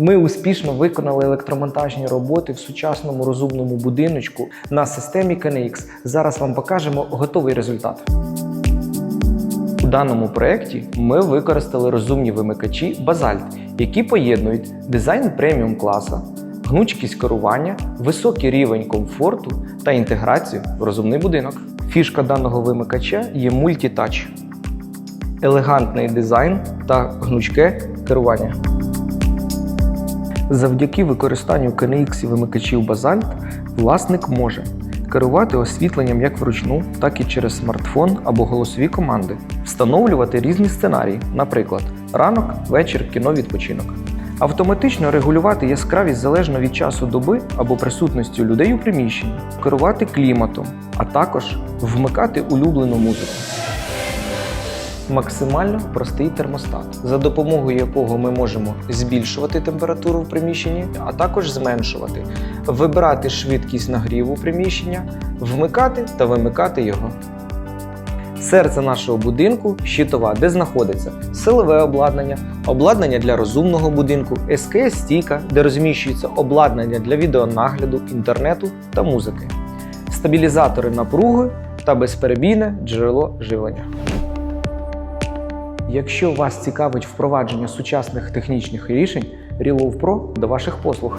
Ми успішно виконали електромонтажні роботи в сучасному розумному будиночку на системі KNX. Зараз вам покажемо готовий результат. У даному проєкті ми використали розумні вимикачі Basalt, які поєднують дизайн преміум класа, гнучкість керування, високий рівень комфорту та інтеграцію в розумний будинок. Фішка даного вимикача є мультітач, елегантний дизайн та гнучке керування. Завдяки використанню KNX вимикачів Basalt власник може керувати освітленням як вручну, так і через смартфон або голосові команди, встановлювати різні сценарії, наприклад, ранок, вечір, кіно, відпочинок. Автоматично регулювати яскравість залежно від часу доби або присутності людей у приміщенні, керувати кліматом, а також вмикати улюблену музику. Максимально простий термостат, за допомогою якого ми можемо збільшувати температуру в приміщенні, а також зменшувати, вибирати швидкість нагріву приміщення, вмикати та вимикати його. Серце нашого будинку щитова, де знаходиться силове обладнання, обладнання для розумного будинку, СКС стійка, де розміщується обладнання для відеонагляду, інтернету та музики, стабілізатори напруги та безперебійне джерело живлення. Якщо вас цікавить впровадження сучасних технічних рішень, Relove Pro до ваших послуг.